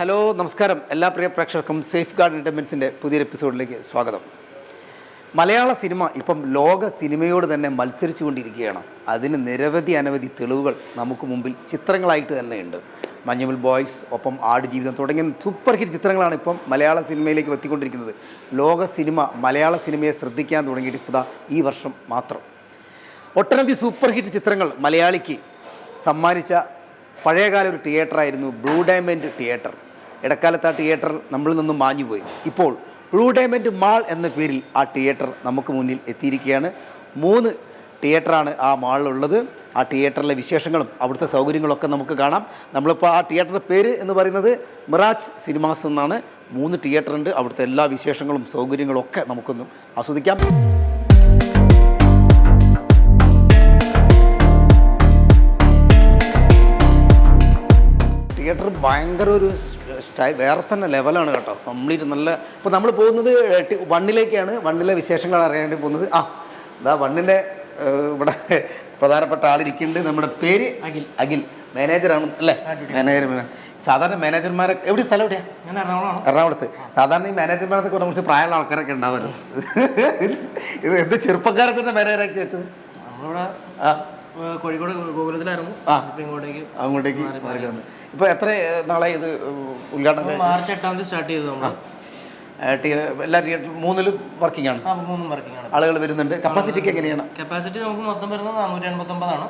നമസ്കാരം. എല്ലാ പ്രിയ പ്രേക്ഷകർക്കും സേഫ് ഗാർഡ് എന്റർമെൻസിന്റെ പുതിയൊരു എപ്പിസോഡിലേക്ക് സ്വാഗതം. മലയാള സിനിമ ഇപ്പം ലോക സിനിമയോട് തന്നെ മത്സരിച്ചു കൊണ്ടിരിക്കുകയാണ് അതിന് നിരവധി അനവധി തെളിവുകൾ നമുക്ക് മുമ്പിൽ ചിത്രങ്ങളായിട്ട് തന്നെയുണ്ട്. മഞ്ഞുമൽ ബോയ്സ് ഒപ്പം ആടുജീവിതം തുടങ്ങിയ സൂപ്പർ ഹിറ്റ് ചിത്രങ്ങളാണ് ഇപ്പം മലയാള സിനിമയിലേക്ക് എത്തിക്കൊണ്ടിരിക്കുന്നത്. ലോക സിനിമ മലയാള സിനിമയെ ശ്രദ്ധിക്കാൻ തുടങ്ങിയിട്ട് ഈ വർഷം മാത്രം. ഒട്ടനവധി സൂപ്പർ ഹിറ്റ് ചിത്രങ്ങൾ മലയാളിക്ക് സമ്മാനിച്ച പഴയകാല ഒരു തിയേറ്ററായിരുന്നു ബ്ലൂ ഡയമണ്ട് തിയേറ്റർ. ഇടക്കാലത്ത് ആ തിയേറ്റർ നമ്മളിൽ നിന്നും മാഞ്ഞുപോയി. ഇപ്പോൾ ബ്ലൂ ഡയമണ്ട് മാൾ എന്ന പേരിൽ ആ തിയേറ്റർ നമുക്ക് മുന്നിൽ എത്തിയിരിക്കുകയാണ്. മൂന്ന് തിയേറ്ററാണ് ആ മാളിലുള്ളത്. ആ തിയേറ്ററിലെ വിശേഷങ്ങളും അവിടുത്തെ സൗകര്യങ്ങളൊക്കെ നമുക്ക് കാണാം. നമ്മളിപ്പോൾ ആ തിയേറ്ററിന്റെ പേര് എന്ന് പറയുന്നത് മിറാജ് സിനിമാസ് എന്നാണ്. മൂന്ന് തിയേറ്ററുണ്ട്. അവിടുത്തെ എല്ലാ വിശേഷങ്ങളും സൗകര്യങ്ങളും ഒക്കെ നമുക്കൊന്ന് ആസ്വദിക്കാം. തിയേറ്റർ ഭയങ്കര ഒരു സ്റ്റൈൽ വേറെ തന്നെ ലെവലാണ് കേട്ടോ. കംപ്ലീറ്റ് നല്ല ഇപ്പോൾ നമ്മൾ പോകുന്നത് വണ്ണിലേക്കാണ്. വണ്ണിലെ വിശേഷങ്ങൾ അറിയാൻ വേണ്ടി പോകുന്നത്. ആ ഇതാ വണ്ണിന്റെ ഇവിടെ പ്രധാനപ്പെട്ട ആളിരിക്കുന്നുണ്ട് നമ്മുടെ പേര് അഖിൽ. അഖിൽ. മാനേജറാണ് അല്ലേ? മാനേജർ സാധാരണ മാനേജർമാരെ എവിടെ സ്ഥലം എവിടെയാ? ഞാൻ എറണാകുളമാണ്. എറണാകുളത്ത്. സാധാരണ ഈ മാനേജർമാരൊക്കെ കുറച്ച് പ്രായമുള്ള ആൾക്കാരൊക്കെ ഉണ്ടാവുമല്ലോ ഇത് എന്ത് ചെറുപ്പക്കാരെ തന്നെ മാനേജറാക്കി വെച്ചത്? നമ്മളിവിടെ ആ. കോഴിക്കോട് ഗോകുലത്തിലായിരുന്നു. ഇപ്പൊ ഇങ്ങോട്ടേക്ക് അങ്ങോട്ടേക്ക് മാറി വന്നു ഇപ്പോൾ എത്ര നാളെ ഇത് ഉദ്ഘാടനം മാർച്ച് എട്ടാം തീയതി സ്റ്റാർട്ട് ചെയ്തു നമ്മൾ എല്ലാ തിയേറ്റർ മൂന്നിലും വർക്കിംഗ് ആണ്? മൂന്നും വർക്കിംഗ് ആണ്. ആളുകൾ വരുന്നുണ്ട്. കപ്പാസിറ്റിക്ക് എങ്ങനെയാണ്? കപ്പാസിറ്റി നമുക്ക് മൊത്തം വരുന്നത് നാനൂറ്റി എൺപത്തൊമ്പതാണ്.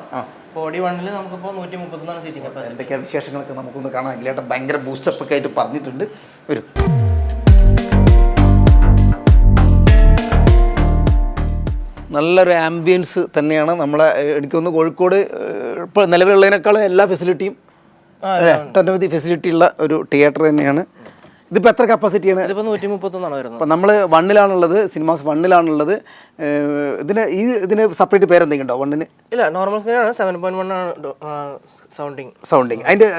ബോഡി വണ്ണിൽ നമുക്കിപ്പോൾ നൂറ്റി മുപ്പത്തൊന്നാണ് സീറ്റിംഗ് കപ്പാസിറ്റി എന്തൊക്കെയാ വിശേഷങ്ങളൊക്കെ നമുക്കൊന്ന് കാണാം ഭയങ്കര ബൂസ്റ്റപ്പ് ഒക്കെ ആയിട്ട് പറഞ്ഞിട്ടുണ്ട്. വരും. നല്ലൊരു ആംബിയൻസ് തന്നെയാണ് നമ്മളെ എനിക്ക് തോന്നുന്നു കോഴിക്കോട് ഇപ്പോൾ നിലവിലുള്ളതിനേക്കാളും എല്ലാ ഫെസിലിറ്റിയും ഒട്ടനവധി ഫെസിലിറ്റി ഉള്ള ഒരു തിയേറ്റർ തന്നെയാണ്. ഇതിപ്പോൾ എത്ര കപ്പാസിറ്റിയാണ് ഇതിപ്പോൾ നൂറ്റി മുപ്പത്തൊന്നാണ് വരുന്നത്. അപ്പം നമ്മൾ വണ്ണിലാണുള്ളത് സിനിമാസ് വണ്ണിലാണുള്ളത് ഇതിന് ഈ ഇതിന് സെപ്പറേറ്റ് പേരെന്തെങ്കിലും ഉണ്ടോ വണ്ണിന്? ഇല്ല നോർമൽ സ്ക്രീനാണ് സെവൻ പോയിന്റ് വൺ ആണ് സൗണ്ടിങ് സൗണ്ടിങ് അതിന്റെ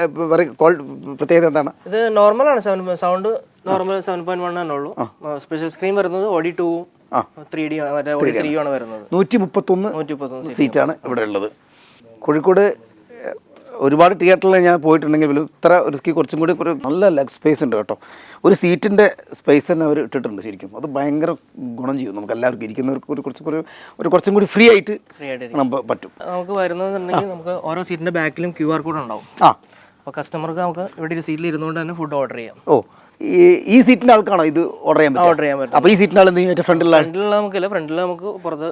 പ്രത്യേകത എന്താണ്? ഇത് നോർമലാണ് seven sound normal seven point one തന്നെ ഉള്ളൂ സ്പെഷ്യൽ സ്ക്രീൻ വരുന്നത് ഓഡി ടൂവും ത്രീ ഡി മറ്റേ ഓഡി ത്രീ ആണ്. വരുന്നത്. നൂറ്റി മുപ്പത്തൊന്ന് നൂറ്റി മുപ്പത്തൊന്ന് സീറ്റാണ് ഇവിടെ ഉള്ളത്. കോഴിക്കോട് ഒരുപാട് തിയേറ്ററിൽ ഞാൻ പോയിട്ടുണ്ടെങ്കിൽ ഇത്ര ഒരു സ്കീ കുറച്ചും കൂടി ഒരു നല്ല ലെഗ് സ്പേസ് ഉണ്ട് കേട്ടോ. ഒരു സീറ്റിന്റെ സ്പേസ് തന്നെ അവർ ഇട്ടിട്ടുണ്ട് ശരിക്കും. അത് ഭയങ്കര ഗുണം ചെയ്യും. നമുക്ക് എല്ലാവർക്കും ഇരിക്കുന്നവർക്ക് ഒരു കുറച്ചും കൂടി ഒരു കുറച്ചും കൂടി ഫ്രീ ആയിട്ട് നമുക്ക് പറ്റും. നമുക്ക് വരുന്നതെന്നുണ്ടെങ്കിൽ നമുക്ക് ഓരോ സീറ്റിന്റെ ബാക്കിലും ക്യു ആർ കോഡ് ഉണ്ടാവും. ആ. അപ്പോൾ കസ്റ്റമർക്ക് നമുക്ക് ഇവിടെ ഒരു സീറ്റിൽ ഇരുന്നുകൊണ്ട് തന്നെ ഫുഡ് ഓർഡർ ചെയ്യാം. ഓ. ഈ സീറ്റിന്റെ ആൾക്കാണോ ഇത് ഓർഡർ ചെയ്യാൻ പറ്റും ഓർഡർ ചെയ്യാൻ പറ്റും. അപ്പോൾ ഈ സീറ്റിന്റെ ആൾ എന്തെങ്കിലും ഫ്രണ്ടിലുള്ള ഫ്രണ്ടിലുള്ള നമുക്കില്ല. ഫ്രണ്ടിൽ നമുക്ക് പുറത്ത്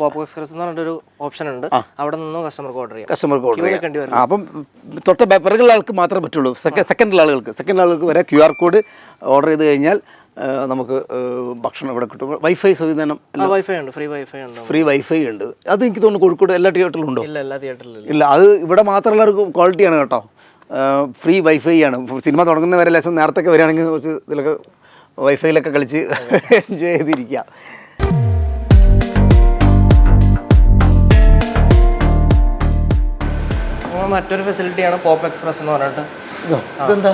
പോപ്പ് എക്സ്പ്രസ് എന്ന് പറഞ്ഞിട്ടൊരു ഓപ്ഷൻ ഉണ്ട്. അവിടെ നിന്നും കസ്റ്റമർക്ക് ഓർഡർ ചെയ്യാം. കസ്റ്റമർക്ക് ഓർഡർ ചെയ്യാം. അപ്പം തൊട്ട പിറകുള്ള ആൾക്ക് മാത്രമേ പറ്റുള്ളൂ. സെക്കൻഡ് സെക്കൻഡിലുള്ള ആളുകൾക്ക്. സെക്കൻഡ് ആളുകൾക്ക് വരെ ക്യു ആർ കോഡ് ഓർഡർ ചെയ്ത് കഴിഞ്ഞാൽ നമുക്ക് ഭക്ഷണം ഇവിടെ കിട്ടും. വൈഫൈ സംവിധാനം വൈഫൈ ഉണ്ട്. ഫ്രീ വൈഫൈ ഉണ്ട് ഫ്രീ വൈഫൈ ഉണ്ട്. അത് എനിക്ക് തോന്നുന്നു കോഴിക്കോട് എല്ലാ തിയേറ്ററിലും ഉണ്ടോ? ഇല്ല എല്ലാ തിയേറ്ററിലും ഇല്ല. അത് ഇവിടെ മാത്രമുള്ള ഒരു ക്വാളിറ്റിയാണ് കേട്ടോ. ഫ്രീ വൈഫൈ ആണ്. സിനിമ തുടങ്ങുന്നവരെ ലേശം നേരത്തെ വരികയാണെങ്കിൽ കുറച്ച് ഇതിലൊക്കെ വൈഫൈയിലൊക്കെ കളിച്ച് എൻജോയ് ചെയ്തിരിക്കാം മറ്റൊരു ഫെസിലിറ്റിയാണ് പോപ്പ് എക്സ്പ്രസ് എന്ന് പറഞ്ഞിട്ട്. ഇതെന്താ?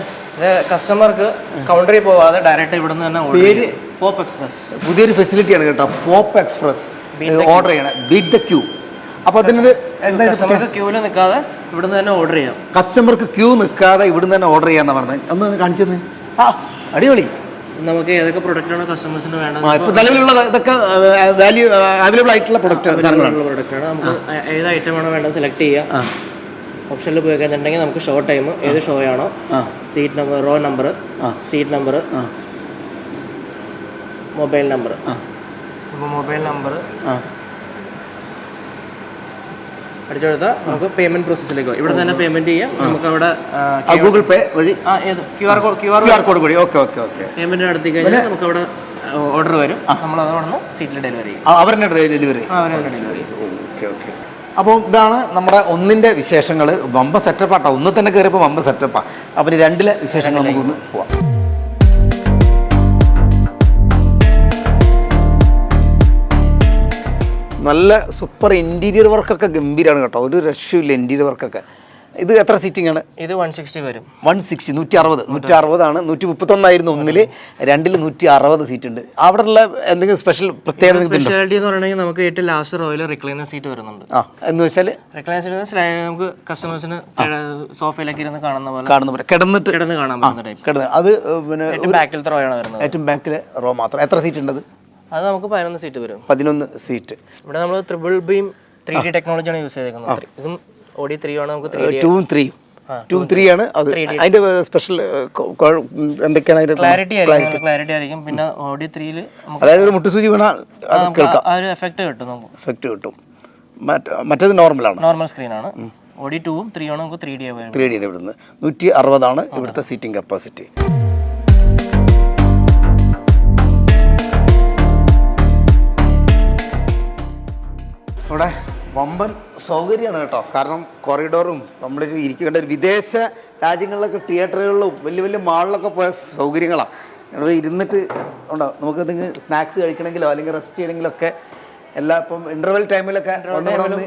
കസ്റ്റമർക്ക് കൗണ്ടറിൽ പോവാതെ ഡയറക്റ്റ് ഇവിടെ നിന്ന് തന്നെ ഓർഡർ പേര് പോപ്പ് എക്സ്പ്രസ് പുതിയൊരു ഫെസിലിറ്റിയാണ് കേട്ടോ. പോപ്പ് എക്സ്പ്രസ് ഓർഡർ ചെയ്യണം. ബീറ്റ് ദ ക്യൂ അപ്പോൾ അതിനൊരു കസ്റ്റമർക്ക് ക്യൂവിൽ നിൽക്കാതെ ഇവിടുന്ന് തന്നെ ഓർഡർ ചെയ്യാം. കസ്റ്റമർക്ക് ക്യൂ നിൽക്കാതെ ഇവിടുന്ന് തന്നെ ഓർഡർ ചെയ്യാന്നാ പറഞ്ഞത്. ഒന്ന് കാണിച്ചു തന്നെ. ആ. അടിപൊളി. നമുക്ക് ഏതൊക്കെ പ്രൊഡക്റ്റാണ് കസ്റ്റമേഴ്സിന് വേണ്ടത്? ഇപ്പൊ നിലവിലുള്ള ഇതൊക്കെ വാല്യൂ അവൈലബിൾ ആയിട്ടുള്ള പ്രൊഡക്റ്റ് ആണ് പ്രൊഡക്റ്റാണ് നമുക്ക് ഏത് ഐറ്റം ആണോ വേണ്ടത് സെലക്ട് ചെയ്യാം. ഓപ്ഷനിൽ പോയി കഴിഞ്ഞിട്ടുണ്ടെങ്കിൽ നമുക്ക് ഷോ ടൈം ഏത് ഷോ ആണോ seat number row number seat number mobile number mobile number ആ അടിച്ചെടുത്താൽ നമുക്ക് പേയ്മെന്റ് പ്രോസസ്സിലേക്ക് ഇവിടെ തന്നെ പേയ്മെന്റ് ചെയ്യാം. നമുക്ക് അവിടെ ഗൂഗിൾ പേ വഴി? Q R Q R code വഴി ഓക്കെ ഓക്കെ ഓക്കെ. പേയ്മെന്റ് നടത്തി കഴിഞ്ഞാൽ നമുക്ക് അവിടെ ഓർഡർ വരും. നമ്മൾ അതവിടെ നിന്ന് സീറ്റിൽ ഡെലിവറി ചെയ്യും. അവരുടെ ഡെലിവറി ആ അവരെ ഡെലിവറി ഓക്കെ. ഓക്കെ അപ്പോൾ ഇതാണ് നമ്മുടെ ഒന്നിന്റെ വിശേഷങ്ങൾ. വമ്പ സെറ്റപ്പാട്ടോ ഒന്ന് തന്നെ കയറിയപ്പോൾ വമ്പ സെറ്റപ്പാണ് അപ്പം ഇനി രണ്ടിലെ വിശേഷങ്ങൾ നമുക്കൊന്ന് പോവാം. നല്ല സൂപ്പർ ഇന്റീരിയർ വർക്കൊക്കെ ഗംഭീരമാണ് കേട്ടോ. ഒരു രക്ഷയില്ല ഇന്റീരിയർ വർക്കൊക്കെ ഇത് എത്ര സീറ്റിംഗ് ആണ്? ഇത് വൺ സിക്സ്റ്റി വരും. വൺ സിക്സ്റ്റി നൂറ്റി അറുപത് നൂറ്റി അറുപതാണ് നൂറ്റി മുപ്പത്തൊന്നായിരുന്നു ഒന്നിൽ രണ്ടിൽ നൂറ്റി അറുപത് സീറ്റ് ഉണ്ട് അവിടെ ഉള്ള എന്തെങ്കിലും സ്പെഷ്യൽ പ്രത്യേകത ഉണ്ടോ? സ്പെഷ്യാലിറ്റി എന്ന് പറയുന്നത് നമുക്ക് ഏറ്റവും ലാസ്റ്റ് റോയിൽ റിക്ലൈനർ സീറ്റ് വരുന്നുണ്ട്. ആ എന്ന് വെച്ചാൽ? റിക്ലൈനർ സീറ്റ് നമുക്ക് കസ്റ്റമേഴ്സിന് സോഫയിലേക്ക് ഇരുന്ന് കാണുന്ന പോലെ. കാണുന്ന പോലെ. കിടന്നിട്ട് കിടന്ന് കാണാൻ പറ്റുന്ന ടൈപ്പ് കിടന്ന്. അത് പിന്നെ ബാക്കിലത്തെ റോയാണ് വരുന്നത്. ഏറ്റവും ബാക്കിലെ റോ മാത്രം. എത്ര സീറ്റ് ഉണ്ടത്? അത് നമുക്ക് പതിനൊന്ന് സീറ്റ് വരും. പതിനൊന്ന് സീറ്റ് ഇവിടെ നമ്മൾ ത്രിബിൾ ബീം ത്രീ ഡി ടെക്നോളജിയാണ് യൂസ് ചെയ്തേക്കുന്നത്. ഇതും ഓടി ത്രീ ആണ് നമുക്ക് ടൂവും ത്രീയും ടൂവും ത്രീ ആണ്. അത് അതിന്റെ സ്പെഷ്യൽ എന്തൊക്കെയാണ് അതിന്റെ ക്ലാരിറ്റി ആയിരിക്കും ക്ലാരിറ്റി ആയിരിക്കും. പിന്നെ ഓടി ത്രീയിൽ അതായത് ഒരു മുട്ടുസൂചി വീണാൽ നമുക്ക് ആ- ഒരു എഫക്റ്റ് കിട്ടും നമുക്ക്. എഫക്റ്റ് കിട്ടും. മറ്റ് മറ്റേത് നോർമലാണ് നോർമൽ സ്ക്രീനാണ് ഓഡി ടൂവും ത്രീ ആണ് നമുക്ക് ത്രീ ഡി ത്രീ ഡി ഇവിടുന്ന്. നൂറ്റി അറുപതാണ് ഇവിടുത്തെ സീറ്റിംഗ് കപ്പാസിറ്റി ഇവിടെ വമ്പൻ സൗകര്യമാണ് കേട്ടോ. കാരണം കൊറിഡോറും നമ്മൾ ഇരിക്കേണ്ട ഒരു വിദേശ രാജ്യങ്ങളിലൊക്കെ തിയേറ്ററുകളിലും വലിയ വലിയ മാളിലൊക്കെ പോയ സൗകര്യങ്ങളാണ് ഇവിടെ ഇരുന്നിട്ട് ഉണ്ടോ? നമുക്ക് എന്തെങ്കിലും സ്നാക്സ് കഴിക്കണമെങ്കിലോ അല്ലെങ്കിൽ റെസ്റ്റ് ചെയ്യണമെങ്കിലോ ഒക്കെ എല്ലാ ഇപ്പം ഇന്റർവെൽ ടൈമിലൊക്കെ ഒന്ന്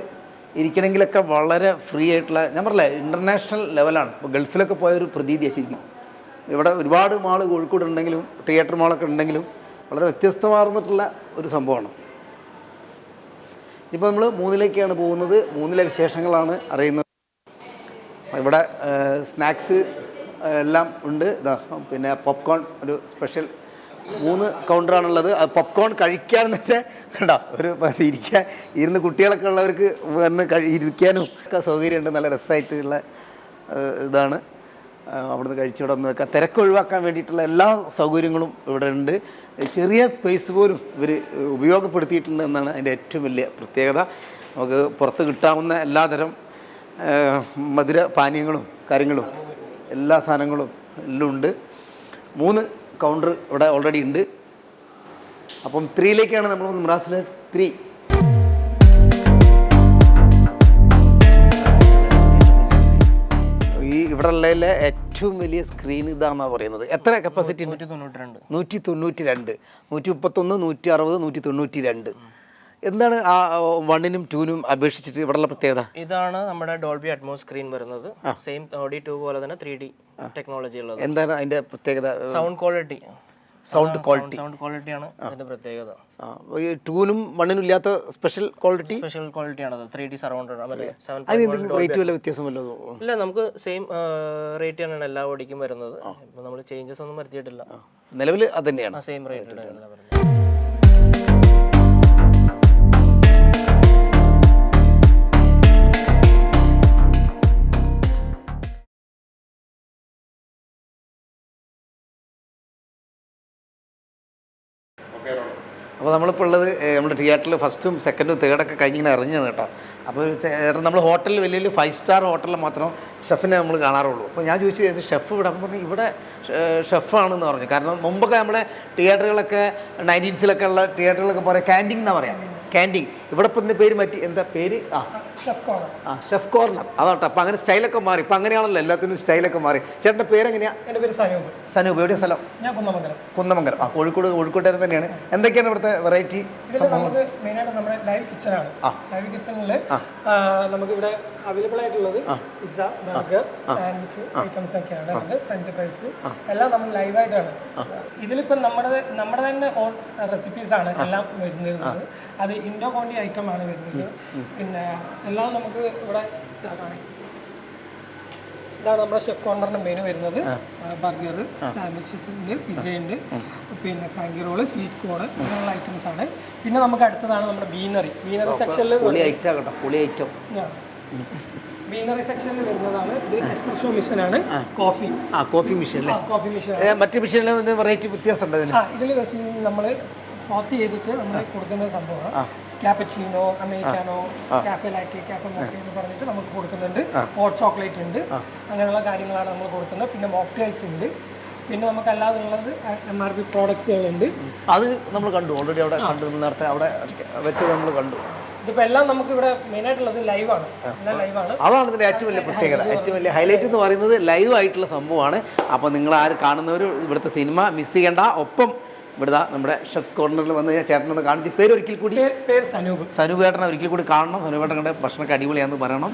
ഇരിക്കണമെങ്കിലൊക്കെ വളരെ ഫ്രീ ആയിട്ടുള്ള ഞാൻ പറഞ്ഞില്ലേ ഇന്റർനാഷണൽ ലെവലാണ് ഇപ്പോൾ ഗൾഫിലൊക്കെ പോയ ഒരു പ്രതീതിയാണ് ശരിക്കും. ഇവിടെ ഒരുപാട് മാൾ കോഴിക്കോട് ഉണ്ടെങ്കിലും തിയേറ്റർ മാളൊക്കെ ഉണ്ടെങ്കിലും വളരെ വ്യത്യസ്തമാർന്നിട്ടുള്ള ഒരു സംഭവമാണ്. ഇപ്പോൾ നമ്മൾ മൂന്നിലേക്കാണ് പോകുന്നത്. മൂന്നിലെ വിശേഷങ്ങളാണ് അറിയുന്നത്. ഇവിടെ സ്നാക്സ് എല്ലാം ഉണ്ട്. ഇതാ പിന്നെ പോപ്കോൺ ഒരു സ്പെഷ്യൽ മൂന്ന് കൗണ്ടറാണുള്ളത് അത് പോപ്കോൺ കഴിക്കാൻ തന്നെ കണ്ടോ ഒരു ഇരിക്കാൻ ഇരുന്ന് കുട്ടികളൊക്കെ ഉള്ളവർക്ക് വന്ന് കഴി ഇരിക്കാനും ഒക്കെ സൗകര്യമുണ്ട്. നല്ല രസമായിട്ടുള്ള ഇതാണ്. അവിടുന്ന് കഴിച്ചിവിടെ വന്ന് വെക്കാം തിരക്ക് ഒഴിവാക്കാൻ വേണ്ടിയിട്ടുള്ള എല്ലാ സൗകര്യങ്ങളും ഇവിടെ ഉണ്ട്. ചെറിയ സ്പേസ് പോലും ഇവർ ഉപയോഗപ്പെടുത്തിയിട്ടുണ്ട് എന്നാണ് അതിന്റെ ഏറ്റവും വലിയ പ്രത്യേകത. നമുക്ക് പുറത്ത് കിട്ടാവുന്ന എല്ലാതരം മധുര പാനീയങ്ങളും കാര്യങ്ങളും എല്ലാ സാധനങ്ങളും എല്ലാം ഉണ്ട്. മൂന്ന് കൗണ്ടർ ഇവിടെ ഓൾറെഡി ഉണ്ട്. അപ്പം ത്രീയിലേക്കാണ് നമ്മൾ മ്രാസിലെ ത്രീ ഇവിടെ ഉള്ളതിലെ ഏറ്റവും വലിയ സ്ക്രീൻ ഇതാണെന്നാണ് പറയുന്നത്. എത്ര കപ്പാസിറ്റി നൂറ്റി തൊണ്ണൂറ്റി രണ്ട് നൂറ്റി തൊണ്ണൂറ്റി രണ്ട് നൂറ്റി മുപ്പത്തൊന്ന് നൂറ്റി അറുപത് നൂറ്റി തൊണ്ണൂറ്റി രണ്ട് എന്താണ് ആ വണ്ണിനും ടൂനും അപേക്ഷിച്ചിട്ട് ഇവിടെയുള്ള പ്രത്യേകത? ഇതാണ് നമ്മുടെ ഡോൾബി അറ്റ്മോസ് സ്ക്രീൻ വരുന്നത്. സെയിം ഓഡി ടു പോലെ തന്നെ ത്രീ ഡി ടെക്നോളജി ഉള്ളത്. എന്താണ് അതിന്റെ പ്രത്യേകത? Sound quality sound quality sound ക്വാളിറ്റിയാണ് അതിന്റെ പ്രത്യേകത. ഈ ടൂനും വണ്ണിനും ഇല്ലാത്ത സ്പെഷ്യൽ ക്വാളിറ്റി സ്പെഷ്യൽ ക്വാളിറ്റിയാണ് ത്രീ ഡി സറൗണ്ട് റേറ്റ് വല്ല വ്യത്യാസം വല്ലതും ഇല്ല നമുക്ക് സെയിം റേറ്റ് തന്നെയാണ് എല്ലാ ഓടിക്കും വരുന്നത്. നമ്മൾ ചേഞ്ചസ് ഒന്നും വരുത്തിയിട്ടില്ല. നിലവിൽ അത് തന്നെയാണ്. സെയിം റേറ്റ് അപ്പോൾ നമ്മളിപ്പോൾ ഉള്ളത് നമ്മുടെ തിയേറ്ററിൽ ഫസ്റ്റും സെക്കൻഡും തേർഡൊക്കെ കഴിഞ്ഞിങ്ങനെ ഇറങ്ങിയാണ് കേട്ടോ. അപ്പോൾ ചേട്ടൻ നമ്മൾ ഹോട്ടലിൽ വലിയ വലിയ ഫൈവ് സ്റ്റാർ ഹോട്ടലിൽ മാത്രം ഷെഫിനെ നമ്മൾ കാണാറുള്ളൂ. അപ്പോൾ ഞാൻ ചോദിച്ചു ഇത് ഷെഫ് ഇവിടെ? അപ്പോൾ പറഞ്ഞു ഇവിടെ ഷെഫാണെന്ന് പറഞ്ഞു. കാരണം മുമ്പൊക്കെ നമ്മുടെ തിയേറ്ററുകളൊക്കെ നയന്റീൻസിലൊക്കെ ഉള്ള തിയേറ്ററുകളൊക്കെ പറയാം ക്യാന്റീൻ എന്നാണ് പറയാം. ക്യാന്റീൻ ഇവിടെ ഇപ്പം പേര് മറ്റി എന്താ പേര്? ആ ആ ഷെഫ് കോർണർ അതാട്ടോ. അപ്പം അങ്ങനെ സ്റ്റൈലൊക്കെ മാറി. ഇപ്പം അങ്ങനെയാണല്ലോ എല്ലാത്തിനും സ്റ്റൈലൊക്കെ മാറി. ചേട്ടന്റെ പേരെങ്ങനെയാ? എന്റെ പേര് സനൂപ് സനൂപ് എവിടെയാ സ്ഥലം? ഞാൻ കുന്നമംഗലം. കുന്നമംഗലം. ആ കോഴിക്കോട് കോഴിക്കോട്ടുകാരൻ തന്നെയാണ്. എന്തൊക്കെയാണ് ഇവിടുത്തെ വെറൈറ്റി നമുക്ക് മെയിനായിട്ട് നമ്മുടെ ലൈവ് കിച്ചണാണ് ലൈവ് കിച്ചണിൽ നമുക്ക് ഇവിടെ അവൈലബിൾ ആയിട്ടുള്ളത് പിസ്സ ബർഗർ സാൻഡ്വിച്ച് ഐറ്റംസ് ഒക്കെയാണ്. ഫ്രഞ്ച് ഫ്രൈസ് എല്ലാം നമ്മൾ ലൈവായിട്ടാണ് ഇതിലിപ്പം നമ്മുടെ നമ്മുടെ തന്നെ ഓൺ റെസിപ്പീസ് ആണ് എല്ലാം വരുന്നത്. അത് ഇൻഡോ കോണ്ടി ഐറ്റം ആണ് വരുന്നത്. പിന്നെ എല്ലാം നമുക്ക് ഇവിടെ ഇതാ കാണിക്കാം. ഇതാണ് നമ്മുടെ ഷെഫ് കോർണറിന്റെ മെനു വരുന്നത്. ബർഗർ സാൻഡ്വിച്ചസ് ഉണ്ട് പിസ ഉണ്ട് പിന്നെ ഫ്രാങ്കി റോൾ സ്വീറ്റ് കോണ് ഇങ്ങനെയുള്ള ഐറ്റംസ് ആണ്. പിന്നെ നമുക്ക് അടുത്തതാണ് നമ്മുടെ ബീനറി ബീനറി സെക്ഷനിൽ ബീനറി സെക്ഷനിൽ വരുന്നതാണ്. ഇത് എക്സ്പ്രഷോ മിഷൻ ആണ്. കോഫി ആ കോഫി മിഷൻ അല്ലേ? കോഫി മിഷൻ മറ്റു മിഷനിൽ വെറൈറ്റി വ്യത്യാസം ഇതിൽ നമ്മൾ ഫോത്ത് ചെയ്തിട്ട് നമ്മൾ കൊടുക്കുന്ന സംഭവമാണ്. ക്യാപ്പച്ചീനോ അമേരിക്കാനോ കാഫെ ലാറ്റി കാഫെ മോക്ടെ എന്ന് പറഞ്ഞിട്ട് നമുക്ക് കൊടുക്കുന്നുണ്ട്. ഹോട്ട് ചോക്ലേറ്റ് ഉണ്ട്. അങ്ങനെയുള്ള കാര്യങ്ങളാണ് നമ്മൾ കൊടുക്കുന്നത്. പിന്നെ മോക്ടെയിൽസ് ഉണ്ട്. പിന്നെ നമുക്ക് അല്ലാതെ ഉള്ളത് എം ആർ പി പ്രോഡക്ട്സുകളുണ്ട് അത് നമ്മൾ കണ്ടു. ഓൾറെഡി അവിടെ കണ്ടു. നേരത്തെ അവിടെ വെച്ചത് നമ്മൾ കണ്ടു. ഇതിപ്പോൾ എല്ലാം നമുക്ക് ഇവിടെ മെയിൻ ആയിട്ടുള്ളത് ലൈവാണ് എല്ലാം ലൈവാണ് അതാണ് ഇതിന്റെ ഏറ്റവും വലിയ പ്രത്യേകത. ഏറ്റവും വലിയ ഹൈലൈറ്റ് എന്ന് പറയുന്നത് ലൈവ് ആയിട്ടുള്ള സംഭവമാണ്. അപ്പോൾ നിങ്ങൾ ആര് കാണുന്നവർ ഇവിടുത്തെ സിനിമ മിസ് ചെയ്യേണ്ട. ഒപ്പം ഇവിടുത്തെ നമ്മുടെ ഷെഫ്സ് കോർണറിൽ വന്ന് ഞാൻ ചേട്ടനൊന്ന് കാണിച്ച് പേര് ഒരിക്കൽ കൂടി പേര് പേര് സനൂപ് ചേട്ടനെ ഒരിക്കൽ കൂടി കാണണം. സനൂപ് ചേട്ടന്റെ ഭക്ഷണമൊക്കെ അടിപൊളിയാണെന്ന് പറയണം.